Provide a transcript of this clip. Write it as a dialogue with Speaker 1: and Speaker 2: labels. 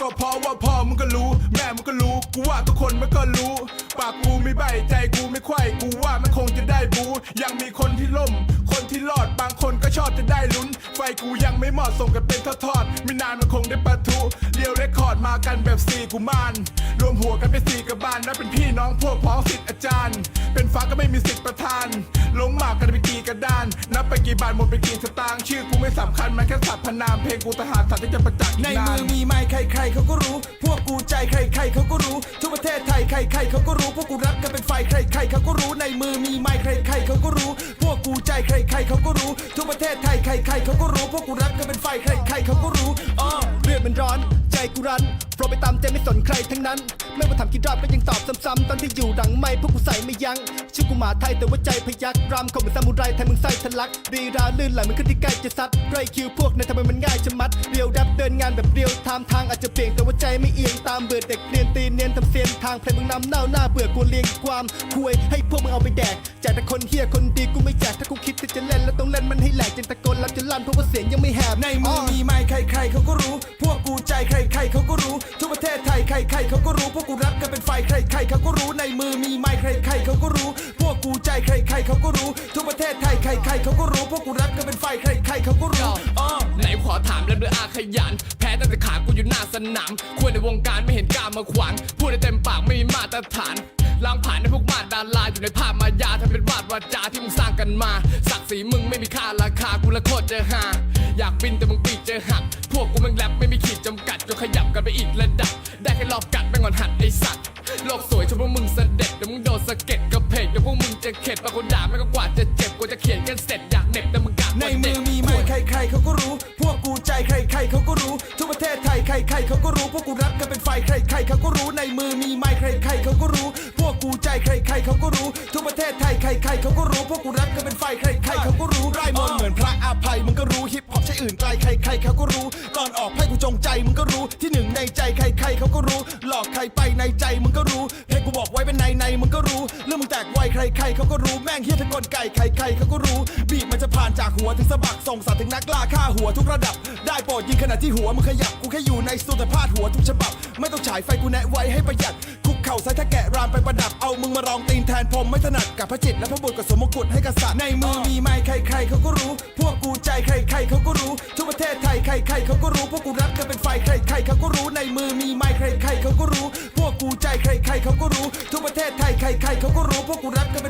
Speaker 1: ก็เพราะว่าพ่อมึงก็รู้ แม่มึงก็รู้ กูว่าทุกคนมันก็รู้ ปากกูไม่ใบใจกูไม่ไขว้กูว่ามันคงจะได้บูยังมีคนที่ล่ม คนที่รอดบางคนก็ชอบจะได้ลุ้น ไฟกูยังไม่เหมาะส่งกันเป็นทอดๆไม่นานมันคงได้ปะทุเรียวเรคคอร์ดมากันแบบสี่กุมารรวมหัวกันเป็นสี่กระบาลนับเป็นพี่น้องพวกพ้องสิทธิ์อาจารย์ เป็นฟ้าก็ไม่มีสิทธิ์ประทาน ลงหมากกันไปกี่กระดาน นับไปกี่บาทหมดไปกี่สตางค์ชื่อกูไม่สำคัญมันแค่สัพพนามเพลงกูทหารสัตว์ที่จะประจักษ์
Speaker 2: ในมือมีไม้ใครๆเขาก็รู้ พวกกูใจใครๆเขาก็รู้ทั่วประเทศไทยใครๆเขาก็รู้พวกกูรักกันเป็นไฟใครๆเขาก็รู้ในมือมีไม้ใครๆเขาก็รู้พ ใครใครๆเขาก็รู้ทั่วประเทศไทยใครๆเขาก็รู้พวกกูรักกันเป็นไฟใครๆเขาก็รู้อ๋อ
Speaker 3: เลือดมันร้อน ใจกูรันโปรไปตามใจไม่สนใครทั้งนั้น ไม่ว่าทำกี่รอบก็ยังตอบซ้ำๆตอนที่อยู่หลังไม่พวกกูใส่ไม่ยั้งชื่อกูหมาไทยแต่ว่าใจพยักรำเขาเหมือนซามูไรไทยมึงไส้ทะลักรีราลื่นไหลเหมันขึ้นที่ใกล้จะซัดไรคิวพวกนั้นทำไมมันง่ายจะมัดเรียวแรปเดินงานแบบเรียวไทม์ทางอาจจะเปลี่ยนแต่ว่าใจไม่เอียงตามเบื่อเด็กเรียนตีเนียนทำเสียนทางเพลงมึงนำเน่าหน้าเบื่อกลัวเลียงความคุยให้พวกมึงเอาไปแดกแจกแต่คนเฮียคนดีกูไม่แจกถ้ากูคิดที่จะเล่นแล้วต้องเล่นมันให้แหลกจนตะโกนรับจนลั่นเพราะว่าเสียงยังไม่แหบ
Speaker 2: ในมือมีไม้ใครๆเขาก็รู้ ใครๆเขาก็รู้พวกกูรักกันเป็นไฟใครๆเขาก็รู้ในมือมีไม้ใครๆเขาก็รู้ พวกกูใจใครๆเขาก็รู้ทั่วประเทศไทยใครๆเขาก็รู้พวกกูรักกันเป็นไฟใครๆเขาก็รู้อ้อ
Speaker 4: ไหนขอถามแล้วเรืออาขยัน แพ้ตั้งแต่ขากูอยู่หน้าสนามควรในวงการไม่เห็นกล้ามาขวางพูดได้เต็มปากไม่มีมาตรฐานล้างผ่านในพวกมาดาราอยู่ในภาพมายาทำเป็นวาดวาจาที่มึงสร้างกันมาศักดิ์ศรีมึงไม่มีค่าราคากูละโคตรจะหา อยากบินแต่มึงปีกเจอหัก พวกกูแมึงแรปไม่มีขีดจำกัดจนขยับกันไปอีกระดับ ได้แค่รอบกัดแม่งงอนหัดไอสัตว์ โลกสวยชมพวกมึงเสด็จเดี๋ยวมึงโดนสะเก็ดกระเพกเดี๋ยวพวกมึงจะเข็ดบางคนด่าแม่งก็กว่าจะเจ็บกูจะเขียนกันเสร็จอยากเหน็บแต่มึงกะ
Speaker 2: ในมือมีไม้ใครๆเขาก็รู้ พวกกูใจใครๆเขาก็รู้ทั่วประเทศไทยใครๆเขาก็รู้ พวกกูรักกันเป็นไฟใครๆเขาก็รู้ในมือมีไม้ใครๆเขาก็รู้ พวกกูใจใครๆเขาก็รู้ทั่วประเทศไทยใครๆเขาก็รู้ พวกกูรักกันเป็นไฟใครๆเขาก็รู้
Speaker 1: ไร่มนต์เหมือนพระอภัยมึงก็รู้ฮิปฮ อื่นไกลใครใครเขาก็รู้ ก่อนออกให้กูจงใจมึงก็รู้ที่หนึ่งในใจใครใครเขาก็รู้ หลอกใครไปในใจมึงก็รู้เพลงกูบอกไว้เป็นในในมึงก็รู้เรื่องมึงแตกไวใครใครเขาก็รู้แม่งเฮี้ยทั้งกลไก่ใครใครเขาก็รู้ บีบมันจะผ่านจากหัวถึงสะบักส่งสัตว์ถึงนักล่าฆ่าหัวทุกระดับ ได้โปรดยิงขณะที่หัวมึงขยับกูแค่อยู่ในสตูแต่พาดหัวทุกฉบับ ไม่ต้องฉายไฟกูแนะไว้ให้ประหยัด ข่าใส่ถ้าแกะรามไปประดับเอามึงมารองตีนแทนผมไม่ถนัดกับพระจิตและพระบุตรกับสมมกุฎให้กษัตริย์
Speaker 2: ในมือมีไม้ใครๆเขาก็รู้ พวกกูใจใครๆเขาก็รู้ทั่วประเทศไทยใครๆเขาก็รู้พวกกูรักกันเป็นไฟใครๆเขาก็รู้ในมือมีไม้ใครๆเขาก็รู้ พวกกูใจใครๆเขาก็รู้ทั่วประเทศไทยใครๆเขาก็รู้พวกกูรักกันเป็น